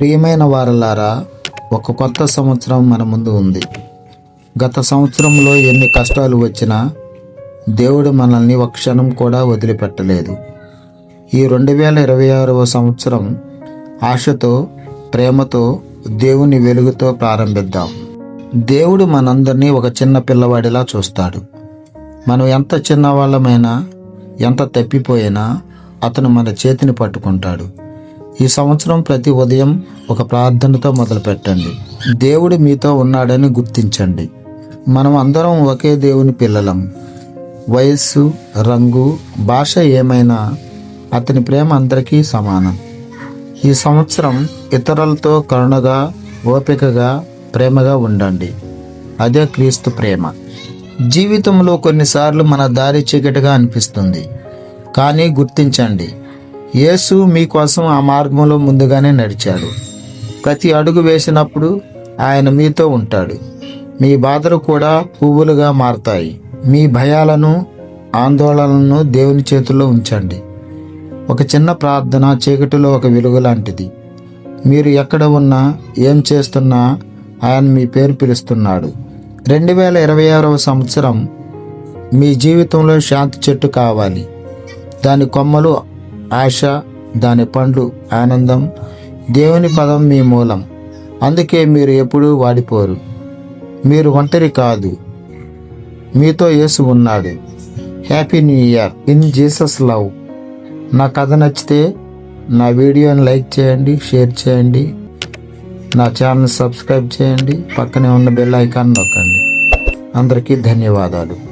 ప్రియమైన వారలారా ఒక కొత్త సంవత్సరం మన ముందు ఉంది. గత సంవత్సరంలో ఎన్ని కష్టాలు వచ్చినా దేవుడు మనల్ని ఒక క్షణం కూడా వదిలిపెట్టలేదు. ఈ రెండు వేల ఇరవై ఆరవ సంవత్సరం ఆశతో ప్రేమతో దేవుని వెలుగుతో ప్రారంభిద్దాం. దేవుడు మనందరినీ ఒక చిన్న పిల్లవాడిలా చూస్తాడు. మనం ఎంత చిన్నవాళ్ళమైనా ఎంత తప్పిపోయినా అతను మన చేతిని పట్టుకుంటాడు. ఈ సంవత్సరం ప్రతి ఉదయం ఒక ప్రార్థనతో మొదలు పెట్టండి దేవుడు మీతో ఉన్నాడని గుర్తించండి. మనం అందరం ఒకే దేవుని పిల్లలం. వయస్సు రంగు భాష ఏమైనా అతని ప్రేమ అందరికీ సమానం. ఈ సంవత్సరం ఇతరులతో కరుణగా ఓపికగా ప్రేమగా ఉండండి. అదే క్రీస్తు ప్రేమ. జీవితంలో కొన్నిసార్లు మన దారి చీకటిగా అనిపిస్తుంది. కానీ గుర్తించండి యేసు మీకోసం ఆ మార్గంలో ముందుగానే నడిచాడు. ప్రతి అడుగు వేసినప్పుడు ఆయన మీతో ఉంటాడు. మీ బాధలు కూడా పువ్వులుగా మారతాయి. మీ భయాలను ఆందోళనలను దేవుని చేతుల్లో ఉంచండి. ఒక చిన్న ప్రార్థన చీకటిలో ఒక వెలుగు లాంటిది. మీరు ఎక్కడ ఉన్నా ఏం చేస్తున్నా ఆయన మీ పేరు పిలుస్తున్నాడు. రెండు వేల ఇరవై ఆరవ సంవత్సరం మీ జీవితంలో శాంతి చెట్టు కావాలి. దాని కొమ్మలు ఆశ దాని పండ్లు ఆనందం దేవుని పదం మీ మూలం. అందుకే మీరు ఎప్పుడూ వాడిపోరు. మీరు ఒంటరి కాదు. మీతో యేసు ఉన్నాడు. Happy new year. In Jesus love. నా కథ నచ్చితే నా వీడియోని లైక్ చేయండి షేర్ చేయండి. నా ఛానల్ సబ్స్క్రైబ్ చేయండి. పక్కనే ఉన్న బెల్ ఐకాన్ నొక్కండి. అందరికీ ధన్యవాదాలు.